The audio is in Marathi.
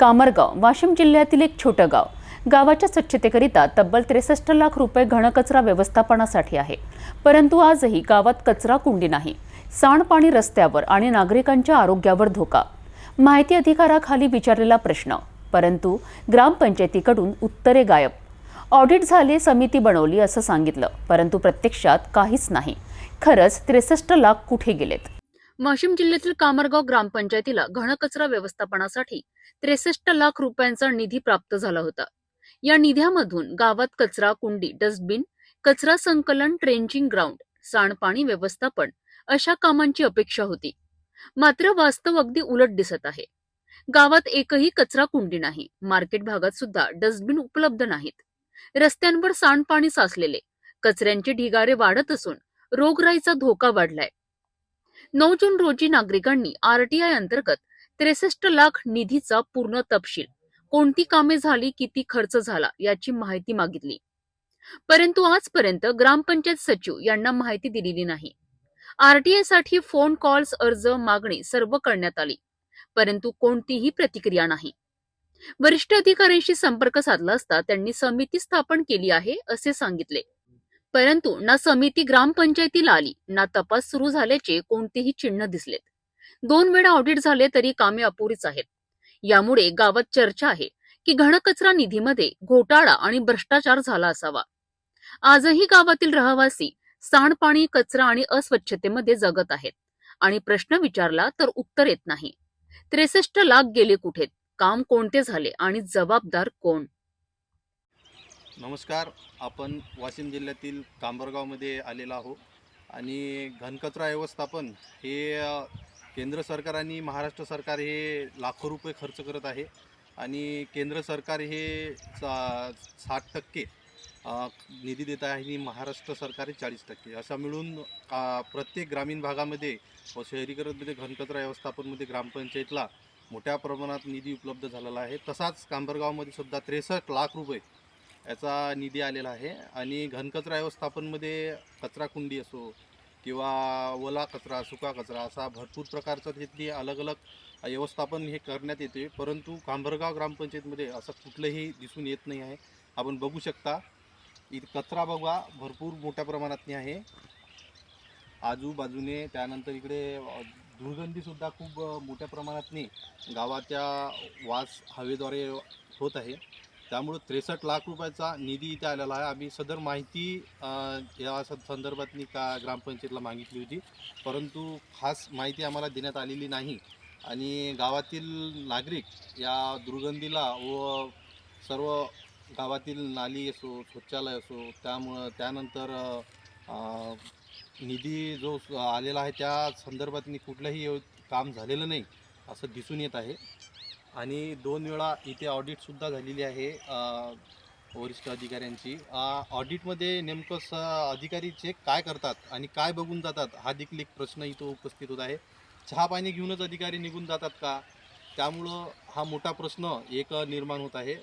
कामरगाव वाशिम जिल्ह्यातील एक छोटं गाव. गावाच्या स्वच्छतेकरिता तब्बल त्रेसष्ट लाख रुपये घनकचरा व्यवस्थापनासाठी आहे. परंतु आजही गावात कचरा कुंडी नाही. सांडपाणी रस्त्यावर आणि नागरिकांच्या आरोग्यावर धोका. माहिती अधिकाराखाली विचारलेला प्रश्न परंतु ग्रामपंचायतीकडून उत्तरे गायब. ऑडिट झाले समिती बनवली असं सांगितलं परंतु प्रत्यक्षात काहीच नाही. खरंच त्रेसष्ट लाख कुठे गेलेत? वाशिम जिल्ह्यातील कामरगाव ग्रामपंचायतीला घनकचरा व्यवस्थापनासाठी त्रेसष्ट लाख रुपयांचा निधी प्राप्त झाला होता. या निध्यामधून गावात कचरा कुंडी डस्टबिन कचरा संकलन ट्रेंचिंग ग्राउंड सांडपाणी व्यवस्थापन अशा कामांची अपेक्षा होती. मात्र वास्तव अगदी उलट दिसत आहे. गावात एकही कचरा कुंडी नाही. मार्केट भागात सुद्धा डस्टबिन उपलब्ध नाहीत. रस्त्यांवर सांडपाणी साचलेले. कचऱ्यांचे ढिगारे वाढत असून रोगराईचा धोका वाढलाय. नऊ जून रोजी नागरिकांनी आरटीआय अंतर्गत त्रेसष्ट लाख निधीचा पूर्ण तपशील कोणती कामे झाली किती खर्च झाला याची माहिती मागितली. परंतु आजपर्यंत ग्रामपंचायत सचिव यांना माहिती दिलेली नाही. आरटीआयसाठी फोन कॉल्स अर्ज मागणी सर्व करण्यात आली परंतु कोणतीही प्रतिक्रिया नाही. वरिष्ठ अधिकाऱ्यांशी संपर्क साधला असता त्यांनी समिती स्थापन केली आहे असे सांगितले. परंतु ना समिती ग्रामपंचायतीला आली ना तपास सुरू झाल्याचे कोणतेही चिन्ह दिसलेत. दोन वेळा ऑडिट झाले तरी कामे अपुरीच आहेत. यामुळे गावात चर्चा आहे की घनकचरा निधीमध्ये घोटाळा आणि भ्रष्टाचार झाला असावा. आजही गावातील रहिवासी सांडपाणी कचरा आणि अस्वच्छतेमध्ये जगत आहेत आणि प्रश्न विचारला तर उत्तर येत नाही. त्रेसष्ट लाख गेले कुठेत काम कोणते झाले आणि जबाबदार कोण? नमस्कार आपण वाशिम जिल्ह्यातील कांबरगावमध्ये आलेला आहोत आणि घनकचरा व्यवस्थापन हे केंद्र सरकार आणि महाराष्ट्र सरकार हे लाखो रुपये खर्च करत आहे आणि केंद्र सरकार हे सा साठ टक्के निधी देत आहे आणि महाराष्ट्र सरकार हे चाळीस टक्के. असा मिळून प्रत्येक ग्रामीण भागामध्ये व शहरीकरणमध्ये घनकचरा व्यवस्थापनमध्ये ग्रामपंचायतला मोठ्या प्रमाणात निधी उपलब्ध झालेला आहे. तसाच कांबरगावमध्ये सुद्धा त्रेसष्ट लाख रुपये याचा निधी आलेला आहे. आणि घनकचरा व्यवस्थापनमध्ये कचराकुंडी असो किंवा ओला कचरा सुका कचरा असा भरपूर प्रकारचं तिथली अलग अलग व्यवस्थापन हे करण्यात येते. परंतु कांबरगाव ग्रामपंचायतमध्ये असं कुठलंही दिसून येत नाही आहे. आपण बघू शकता इथं कचरा बघा भरपूर मोठ्या प्रमाणात आहे. आजूबाजूने त्यानंतर इकडे दुर्गंधीसुद्धा खूप मोठ्या प्रमाणातने गावाच्या वास हवेद्वारे होत आहे. त्यामुळं त्रेसष्ट लाख रुपयाचा निधी इथे आलेला आहे. आम्ही सदर माहिती या स- संदर्भातनी का ग्रामपंचायतला मागितली होती. परंतु खास माहिती आम्हाला देण्यात आलेली नाही. आणि गावातील नागरिक या दुर्गंधीला व सर्व गावातील नाली असो शौचालय असो त्यामुळं त्यानंतर निधी जो आलेला आहे त्या संदर्भातनी कुठलंही काम झालेलं नाही असं दिसून येत आहे. आणि दोन वेळा इथे ऑडिटसुद्धा झालेली आहे वरिष्ठ अधिकाऱ्यांची. ऑडिटमध्ये नेमकं स अधिकारी चेक काय करतात आणि काय बघून जातात हा देखील एक प्रश्न इथं उपस्थित होत आहे. चहा पाणी घेऊनच अधिकारी निघून जातात का? त्यामुळं हा मोठा प्रश्न एक निर्माण होत आहे.